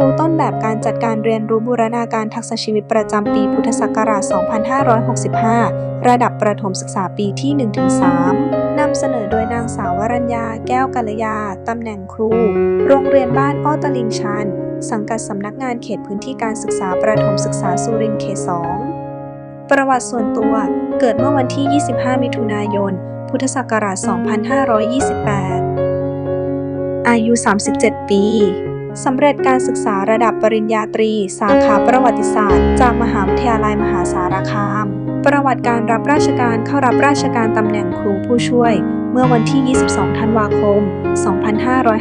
รูต้นแบบการจัดการเรียนรู้บูรณาการทักษะชีวิตประจำปีพุทธศักราช 2565 ระดับประถมศึกษาปีที่ 1-3 นำเสนอโดยนางสาววรัญญา แก้วกัลยา ตำแหน่งครู โรงเรียนบ้านอ้อตลิงชัน สังกัดสำนักงานเขตพื้นที่การศึกษาประถมศึกษาสุรินทร์เขต 2 ประวัติส่วนตัว เกิดเมื่อวันที่ 25 มิถุนายน พุทธศักราช 2528 อายุ 37 ปี สำเร็จการศึกษาระดับปริญญาตรี สาขาประวัติศาสตร์ จากมหาวิทยาลัยมหาสารคาม ประวัติการรับราชการเข้ารับราชการตำแหน่งครูผู้ช่วย เมื่อวันที่ 22 ธันวาคม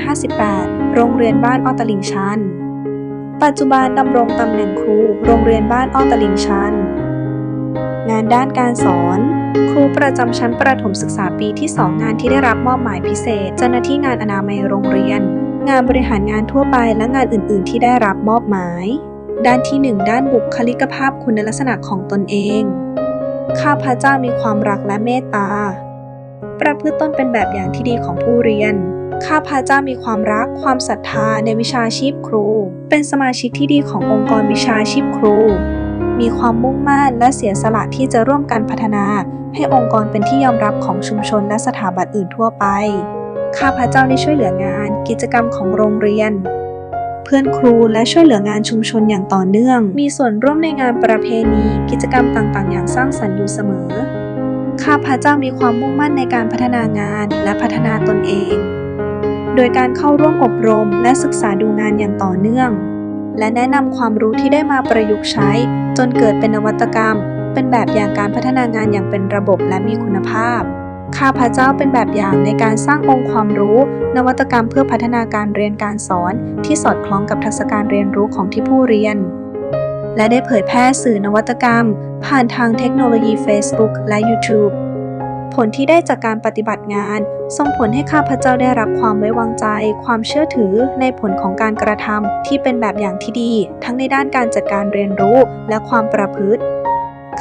2558 โรงเรียนบ้านอ้อตลิงชัน ปัจจุบันดำรงตำแหน่งครู โรงเรียนบ้านอ้อตลิงชัน งานด้านการสอนครูประจำชั้นประถมศึกษาปีที่ 2 งานที่ได้รับมอบหมายพิเศษ เจ้าหน้าที่งานอนามัยโรงเรียน งานบริหารงานทั่วไปและงานอื่น ๆ ที่ได้รับมอบหมาย ด้านที่ 1 ด้านบุคลิกภาพคุณลักษณะของตนเอง ข้าพเจ้ามีความรักและเมตตา ประพฤติตนเป็นแบบอย่างที่ดีของผู้เรียน ข้าพเจ้ามีความรักความศรัทธาในวิชาชีพครู เป็นสมาชิกที่ดีขององค์กรวิชาชีพครู มีความมุ่งมั่นและเสียสละที่จะร่วมกันพัฒนา ให้องค์กรเป็นที่ยอมรับของชุมชนและสถาบันอื่นทั่วไป ข้าพเจ้าได้ช่วยเหลืองาน กิจกรรมของโรงเรียน เพื่อนครูและช่วยเหลืองานชุมชนอย่างต่อเนื่อง มีส่วนร่วมในงานประเพณี กิจกรรมต่างๆ อย่างสร้างสรรค์อยู่เสมอ ข้าพเจ้ามีความมุ่งมั่นในการพัฒนางานและพัฒนาตนเอง โดยการเข้าร่วมอบรมและศึกษาดูงานอย่างต่อเนื่อง และแนะนำความรู้ที่ได้มาประยุกต์ใช้ จนเกิดเป็นนวัตกรรม เป็นแบบอย่างการพัฒนางานอย่างเป็นระบบและมีคุณภาพ ข้าพเจ้าเป็นแบบอย่างในการสร้างองค์ความรู้ นวัตกรรมเพื่อพัฒนาการเรียนการสอน ที่สอดคล้องกับทักษะการเรียนรู้ของที่ผู้เรียน และได้เผยแพร่สื่อนวัตกรรม ผ่านทางเทคโนโลยี Facebook และ YouTube ผลที่ได้จากการปฏิบัติงาน ส่งผลให้ข้าพเจ้าได้รับความไว้วางใจ ความเชื่อถือในผลของการกระทำที่เป็นแบบอย่างที่ดี ทั้งในด้านการจัดการเรียนรู้และความประพฤติ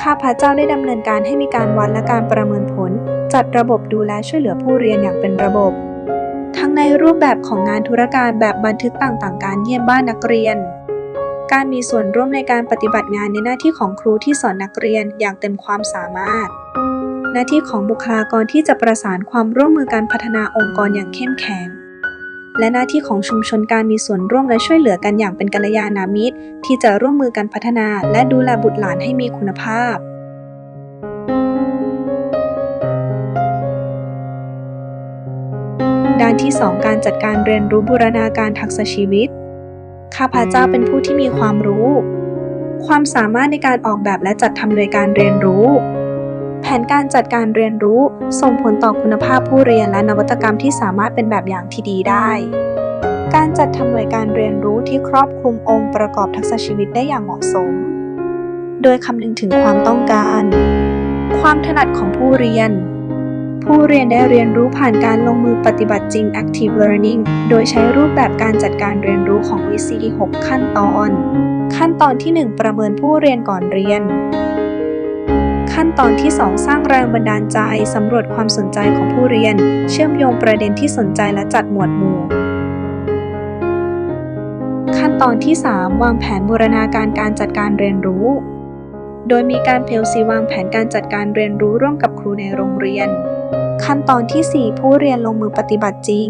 ข้าพเจ้าได้ดำเนินการให้มีการวัดและการประเมินผล จัดระบบดูแลช่วยเหลือผู้เรียนอย่างเป็นระบบ ทั้งในรูปแบบของงานธุรการแบบบันทึกต่างๆ การเยี่ยมบ้านนักเรียน การมีส่วนร่วมในการปฏิบัติงานในหน้าที่ของครูที่สอนนักเรียนอย่างเต็มความสามารถ หน้าที่ของบุคลากรที่จะประสานความร่วมมือการพัฒนาองค์กรอย่างเข้มแข็ง และหน้าที่ของชุมชนการมีส่วนร่วมและช่วยเหลือกันอย่างเป็นกัลยาณมิตร ที่จะร่วมมือกันพัฒนา และดูแลบุตรหลานให้มีคุณภาพด้านที่ 2 การจัดการเรียนรู้บูรณาการทักษะชีวิต ข้าพเจ้าเป็นผู้ที่มีความรู้ ความสามารถในการออกแบบและจัดทำโดยการเรียนรู้ แผนการจัดการเรียนรู้ส่งผลต่อคุณภาพผู้เรียนและนวัตกรรมที่สามารถเป็นแบบอย่างที่ดีได้ การจัดทำหน่วยการเรียนรู้ที่ครอบคลุมองค์ประกอบทักษะชีวิตได้อย่างเหมาะสม โดยคำนึงถึงความต้องการ ความถนัดของผู้เรียน ผู้เรียนได้เรียนรู้ผ่านการลงมือปฏิบัติจริง Active Learning โดยใช้รูปแบบการจัดการเรียนรู้ของ VCD 6 ขั้นตอน ขั้นตอนที่ 1 ประเมินผู้เรียนก่อนเรียน ขั้นตอนที่ 2 สร้างแรงบันดาลใจ สำรวจความสนใจของผู้เรียน เชื่อมโยงประเด็นที่สนใจและจัดหมวดหมู่ ขั้นตอนที่ 3 วางแผนบูรณาการการจัดการเรียนรู้ โดยมีการเพลซีวางแผนการจัดการเรียนรู้ร่วมกับครูในโรงเรียน ขั้นตอนที่ 4 ผู้เรียนลงมือปฏิบัติจริง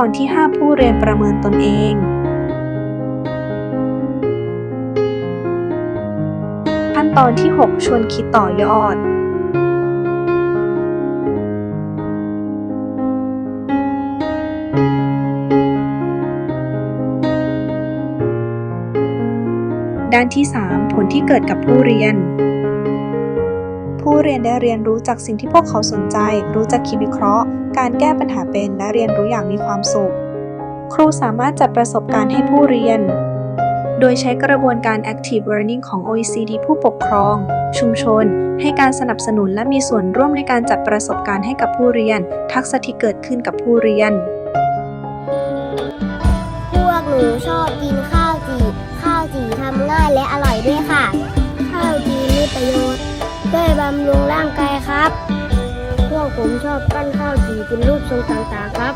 อนที่ 5 ผู้เรียนประเมินตนเองขั้นตอนที่ 6 ชวนคิดต่อยอด ด้านที่ 3 ผลที่เกิดกับผู้เรียน ผู้เรียนได้เรียนรู้จากสิ่งที่พวกเขาสนใจ รู้จักคิดวิเคราะห์ การแก้ปัญหาเป็นและเรียนรู้อย่างมีความสุข ครูสามารถจัดประสบการณ์ให้ผู้เรียน โดยใช้กระบวนการ Active Learning ของ OECD ผู้ปกครอง ชุมชน ให้การสนับสนุนและมีส่วนร่วมในการจัดประสบการณ์ให้กับผู้เรียน ทักษะที่เกิดขึ้นกับผู้เรียน พวกหนูชอบกินข้าวจีข้าวจีทำง่ายและอร่อยด้วยค่ะ ข้าวจีมีประโยชน์ช่วยบำรุงร่างกายครับ ผมชอบปั้นข้าวจี่เป็นรูปทรงต่างๆครับ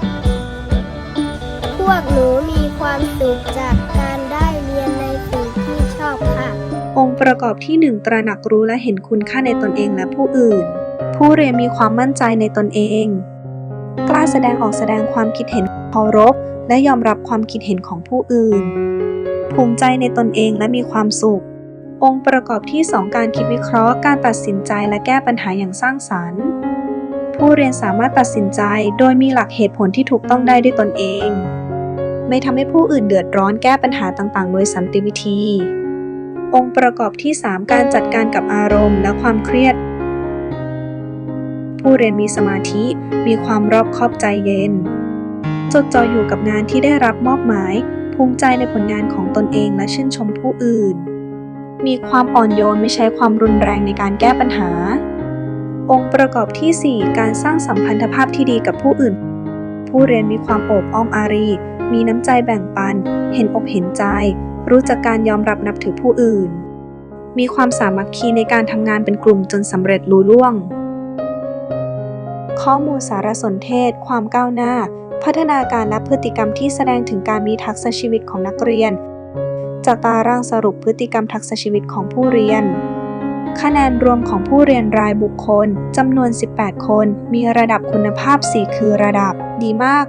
พวกหนูมีความสุขจากการได้เรียนในสิ่งที่ชอบค่ะ องค์ประกอบที่ 1 ตระหนักรู้และเห็นคุณค่าในตนเองและผู้อื่น ผู้เรียนมีความมั่นใจในตนเอง กล้าแสดงออกแสดงความคิดเห็นเคารพ และยอมรับความคิดเห็นของผู้อื่น ภูมิใจในตนเองและมีความสุของค์ประกอบที่ 2 การคิดวิเคราะห์ การตัดสินใจและแก้ปัญหาอย่างสร้างสรรค์ ผู้เรียนสามารถตัดสินใจโดยมีหลักเหตุผลที่ถูกต้องได้ด้วยตนเอง ไม่ทำให้ผู้อื่นเดือดร้อนแก้ปัญหาต่างๆ โดยสันติวิธี องค์ประกอบที่ 3 การจัดการกับอารมณ์และความเครียด ผู้เรียนมีสมาธิมีความรอบคอบใจเย็น จดจ่ออยู่กับงานที่ได้รับมอบหมาย ภูมิใจในผลงานของตนเองและชื่นชมผู้อื่น มีความอ่อนโยนไม่ใช้ความรุนแรงในการแก้ปัญหา องค์ประกอบทีสี่ 4 การสร้างสัมพันธภาพที่ดีกับผู้อื่น ผู้เรียนมีความโอบอ้อมอารี มีน้ำใจแบ่งปัน เห็นอกเห็นใจ รู้จักการยอมรับนับถือผู้อื่น มีความสามัคคีในการทำงานเป็นกลุ่มจนสำเร็จลุล่วง ข้อมูลสารสนเทศ ความก้าวหน้า พัฒนาการและพฤติกรรมที่แสดงถึงการมีทักษะชีวิตของนักเรียน จากตารางสรุปพฤติกรรมทักษะชีวิตของผู้เรียน คะแนนรวมของผู้เรียนรายบุคคลจำนวน 18 คน มีระดับคุณภาพ 4 คือระดับ ดีมาก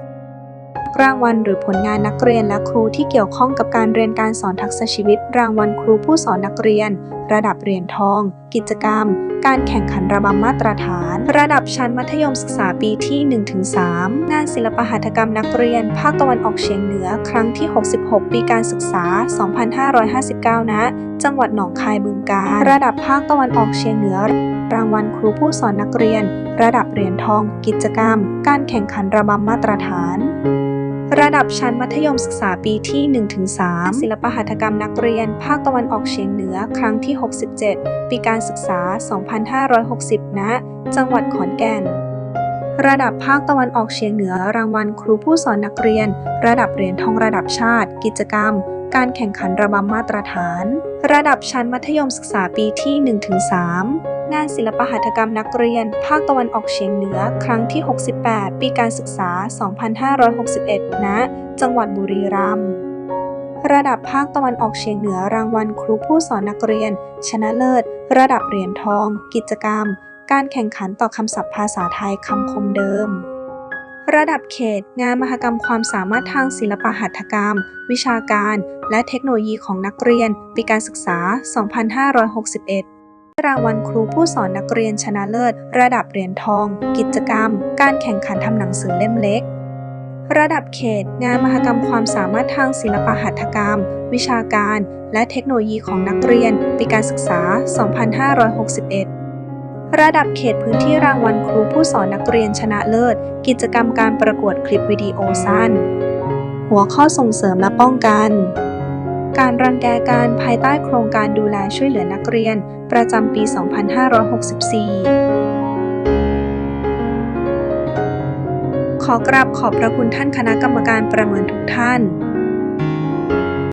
รางวัลหรือผลงานนักเรียนและครูที่เกี่ยวข้องกับการเรียนการสอนทักษะชีวิต รางวัลครูผู้สอนนักเรียน ระดับเหรียญทอง กิจกรรม การแข่งขันระบำมาตรฐาน ระดับชั้นมัธยมศึกษาปีที่ 1-3 งานศิลปหัตถกรรมนักเรียน ภาคตะวันออกเฉียงเหนือ ครั้งที่ 66 ปีการศึกษา 2559 ณ จังหวัดหนองคายบึงกาฬระดับภาคตะวันออกเฉียงเหนือรางวัลครูผู้สอนนักเรียน ระดับเหรียญทอง กิจกรรม การแข่งขันระบำมาตรฐาน ระดับชั้นมัธยมศึกษาปีที่ 1-3 ศิลปหัตถกรรมนักเรียน ภาคตะวันออกเฉียงเหนือ ครั้งที่ 67 ปีการศึกษา 2560 ณ จังหวัดขอนแก่น ระดับภาคตะวันออกเฉียงเหนือ รางวัลครูผู้สอนนักเรียน ระดับเหรียญทองระดับชาติ กิจกรรม การแข่งขันระบำมาตรฐาน ระดับชั้นมัธยมศึกษาปีที่ 1-3 งานศิลปหัตถกรรมนักเรียน ภาคตะวันออกเฉียงเหนือ ครั้งที่ 68 ปีการศึกษา 2561 ณ จังหวัดบุรีรัมย์ระดับภาคตะวันออกเฉียงเหนือรางวัลครูผู้สอนนักเรียน ชนะเลิศ ระดับเหรียญทอง กิจกรรม การแข่งขันต่อคำศัพท์ภาษาไทยคำคมเดิม ระดับเขต งานมหกรรมความสามารถทางศิลปหัตถกรรม วิชาการ และเทคโนโลยีของนักเรียน ปีการศึกษา 2561รางวัลครูผู้สอนนักเรียนชนะเลิศ ระดับเหรียญทอง กิจกรรม การแข่งขันทำหนังสือเล่มเล็ก ระดับเขต งานมหกรรมความสามารถทางศิลปหัตถกรรม วิชาการ และเทคโนโลยีของนักเรียน ปีการศึกษา 2561 ระดับเขตพื้นที่รางวัลครูผู้สอนนักเรียนชนะเลิศ กิจกรรมการประกวดคลิปวิดีโอสั้น หัวข้อส่งเสริมและป้องกัน การรังแกการภายใต้โครงการดูแลช่วยเหลือนักเรียน ประจำปี 2564ขอกราบขอบพระคุณท่านคณะกรรมการประเมินทุกท่าน